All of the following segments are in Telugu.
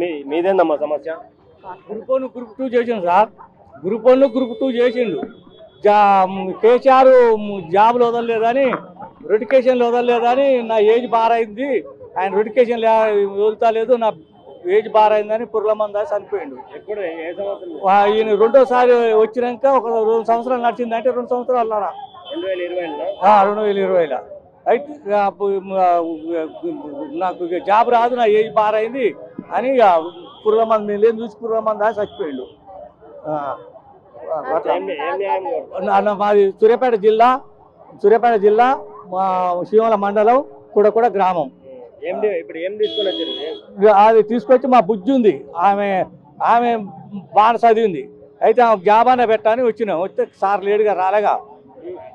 మీ మీదేందమ్మా సమస్య? గ్రూప్ వన్ గ్రూప్ టూ చేసిండు sir. Group one group two చేసిండు. జా కేసీఆర్ జాబులు వదలలేదని రొటికేషన్లు వదలలేదని నా ఏజ్ బారైంది. ఆయన రొటికేషన్ వదులుతలేదు నా ఏజ్ బారైందని పుర్ల మంద చనిపోయిండు ఈయన రెండోసారి వచ్చినాక ఒక రెండు సంవత్సరాలు నడిచింది అంటే రెండు సంవత్సరాలు అన్నారా రెండు వేల ఇరవైలో. అయితే నాకు జాబ్ రాదు నా ఏజ్ బారైంది. అని ఇక పుర్ల మంది లేని చూసి పుర్ల మంద చచ్చిపోయిండు. మాది సూర్యాపేట జిల్లా సూర్యాపేట జిల్లా మా శివల మండలం కూడా కూడా గ్రామం అది తీసుకొచ్చి మా బుజ్జి ఉంది. ఆమె ఆమె బాగా చదివింది అయితే ఆమె జాబ్ అనే పెట్టని వచ్చినాం. వస్తే సార్ లేడుగా రాలేగా.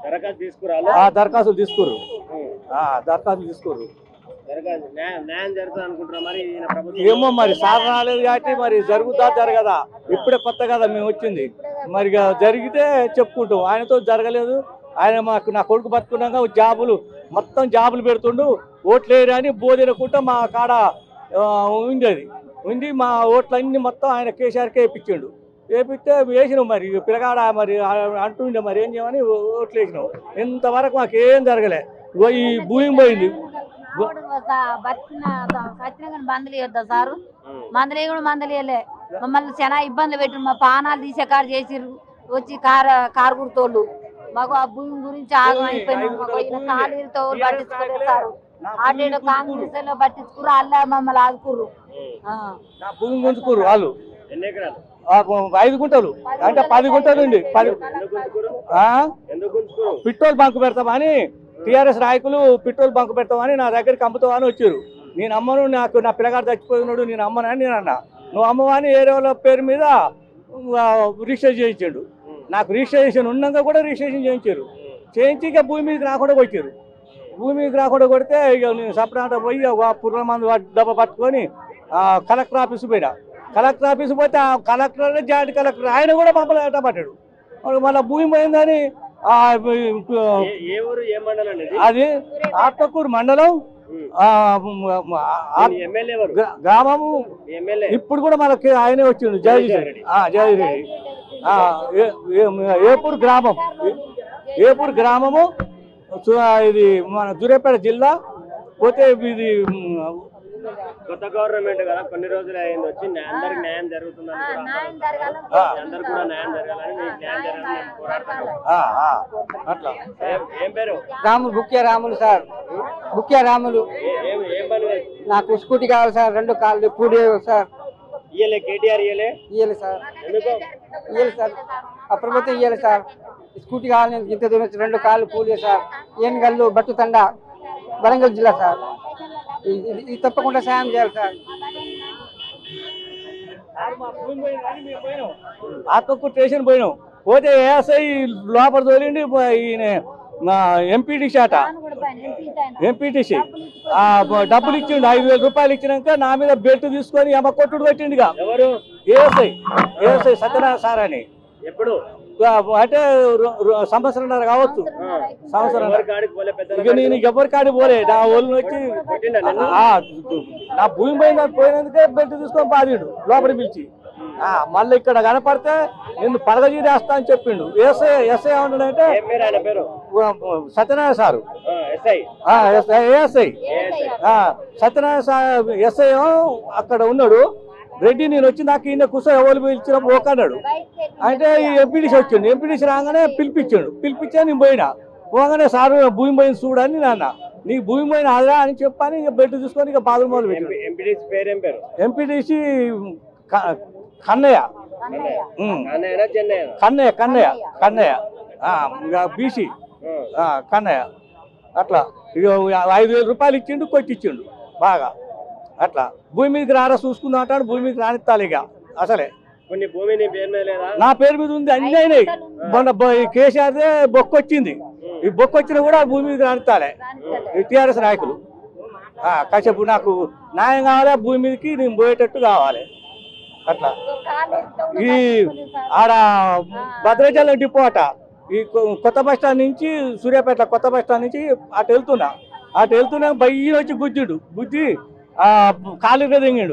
దరఖాస్తు తీసుకురాలా? ఆ దరఖాస్తులు తీసుకురు దరఖాస్తులు తీసుకురు ఏమో మరి సార్ రాలేదు కాబట్టి మరి జరుగుతా జరగదా? ఇప్పుడే కొత్త కదా మేము వచ్చింది. మరి జరిగితే చెప్పుకుంటాం ఆయనతో జరగలేదు. ఆయన మాకు నా కొడుకు బతుకున్నాక జాబులు మొత్తం జాబులు పెడుతుండు. ఓట్లు వేయరు అని మా కాడ ఉండేది ఉంది అది. ఉంది మా ఓట్లన్నీ మొత్తం ఆయన కేసీఆర్కే వేయించిండు వేపిస్తే వేసినాం మరి. ఇక పిల్లగాడ మరి అంటుండే మరి ఏం చేయమని ఓట్లు వేసినాం ఇంతవరకు మాకు ఏం జరగలే ఈ భూమి పోయింది. ఆవిడ బతికిన కానీ మందులు ఇవ్వద్దా సారు. మందులు కూడా మందులు ఇవ్వలే. మమ్మల్ని చాలా ఇబ్బందులు పెట్టిరు మా పానాలు తీసే కారు చేసిర్రు. వచ్చి కారు కారు గుర్తోళ్ళు మాకు ఆ భూమి గురించి ఆగం అయిపోయినాం ఖాళీలతో పట్టించుకోలేదు సారు. కాంగ్రెస్లో పట్టించుకుర్రు. అల్లా మమ్మల్ని ఆదుకుర్రు. భూమి గుంజుకురు వాళ్ళు. ఎన్ని ఎకరాలు? ఆ, ఐదు గుంటలు. అంటే పది గుంటలు ఉంది పది పెట్రోల్ బంక్ పెడతామని. టీఆర్ఎస్ నాయకులు పెట్రోల్ బంక్ పెడతామని నా దగ్గరికి అమ్ముతామని వచ్చారు. నేను అమ్మను నాకు నా పిల్లగాడు చచ్చిపోయినాడు నేను అమ్మనని నేను అన్నా. నువ్వు అమ్మవాని ఏరే వాళ్ళ పేరు మీద రిజిస్ట్రేషన్ రిజిస్టర్ చేయించాడు. నాకు రిజిస్ట్రేషన్ ఉన్నాక కూడా రిజిస్ట్రేషన్ చేయించారు. చేయించి ఇక భూమి మీదకి రాకుండా కొట్టారు. భూమి మీదకి రాకుండా కొడితే ఇక నేను సపరేట్ పోయి పుర్ర మంది డబ్బా పట్టుకొని ఆ, కలెక్టర్ ఆఫీస్ పోయినా. కలెక్టర్ ఆఫీస్ పోతే ఆ కలెక్టర్ జాయింట్ కలెక్టర్ ఆయన కూడా మమ్మల్ని పట్టాడు మళ్ళీ భూమి పోయిందని అది ఆత్మకూరు మండలం గ్రామము ఇప్పుడు కూడా మనకి ఆయనే వచ్చిండు ఏ- ఏ- ఏపూర్ గ్రామం. ఏపూర్ గ్రామము ఇది మన సూర్యాపేట జిల్లా పోతే ఇది కొత్త గవర్నమెంట్ కదా కొన్ని రోజులు అయింది వచ్చి అందరికి న్యాయం జరుగుతుందని ఆ, కూడా న్యాయం జరగాలని న్యాయం జరగాలని మీకు న్యాయం ఏం- పేరు? రాములు బుక్య రాములు సార్. బుక్య రాములు. ఏ- ఏం ఏం పని లేదు? నాకు స్కూటీ కావాలి సార్ రెండు కాళ్ళు పూడి సార్. ఇయ్యలే కేటీఆర్ ఇయ్యలే? ఇయ్యాలి సార్. ఇయ్యాలి సార్. ఆ ప్రభుత్వం ఇయ్యాలి సార్. స్కూటీ కావాలి నేను ఇంత దూరం రెండు కాళ్ళు పూలి సార్. ఏనుగల్లు బట్టు తండ వరంగల్ జిల్లా సార్. ఇది- తప్పకుండా సాయం చేయాలి సార్. ఆత్మకూరు స్టేషన్ పోయినాం. పోతే ఏఎస్ఐ లోపల తోలిండి ఈయన ఎంపీటీసీ. ఆ బ- డబ్బులు ఇచ్చిండు ఐదు వేల రూపాయలు ఇచ్చినాక నా మీద బెల్ట్ తీసుకొని ఎమ కొట్టుడు పెట్టిండుగా. ఎవరు? ఏఎస్ఐ. ఏఎస్ఐ సత్యనారాయణ సార్ అని. ఎప్పుడు? అంటే రు- రు- సంవత్సరంన్నర కావచ్చు. సంవత్సరం నేను ఎవరి కాడి పోలే నా ఒళ్ళు వచ్చి నా భూమి పోయిన పోయినందుకే బెల్ట్ తీసుకొని బాధిడు లోపలి పిలిచి. ఆ, మళ్ళీ ఇక్కడ కనపడితే నేను పడగజీరేస్తా అని చెప్పిండు. ఎస్ఐ ఎస్ఐ ఏమన్నాడంటే ఏం పేరు ఆయన పేరు? Satyanarayana sir. SI. Satyanarayana sir SI అక్కడ ఉన్నాడు. రెడ్డి నేను వచ్చి నాకు ఈయన కూర్చో ఎవరు పిలిచినప్పుడు ఓకే అన్నాడు అంటే ఈ ఎంపీడీసీ వచ్చిండు. ఎంపీడీసీ రాగానే పిలిపించాడు. పిలిపించా నేను పోయినా. పోగానే సారు భూమి పోయింది చూడని నాన్న. నీకు భూమి పోయిన ఆదరా అని చెప్పని ఇక బెడ్ తీసుకొని ఇక బాధలు మొదలు పెట్టాడు. MP- MPTC Kannaiah. Kannaiah. Kannaiah Kannaiah BC. ఆ, కన్నయ్య. అట్లా. ఇక ఐదు వేల రూపాయలు ఇచ్చిండు కొట్టిచ్చిండు. బాగా. అట్లా. భూమి మీదకి రారా చూసుకుందాం అంటాడు భూమి మీదకి రానిస్తాను ఇక. అసలే. కొన్ని భూమి నీ పేరు మీద లేదా? నా పేరు మీద ఉంది అన్ని అయినాయి. మొన్న కేసీఆర్దే బొక్క వచ్చింది. ఈ బొక్క వచ్చినా కూడా భూమి మీద రానిస్తాలే ఈ టీఆర్ఎస్ నాయకులు. కాసేపు నాకు న్యాయం కావాలి భూమి మీదకి నేను పోయేటట్టు కావాలి. అట్లా. ఈ ఆడ భద్రాచలం డిపో అట. ఈ కొత్త బస్ స్టాండ్ నుంచి సూర్యాపేట కొత్త బస్ స్టాండ్ నుంచి అటు వెళ్తున్నా. అటు వెళ్తున్నా బయ్యి వచ్చి గుజ్జుడు గుజ్జి ఆ కాలు దింగిండు.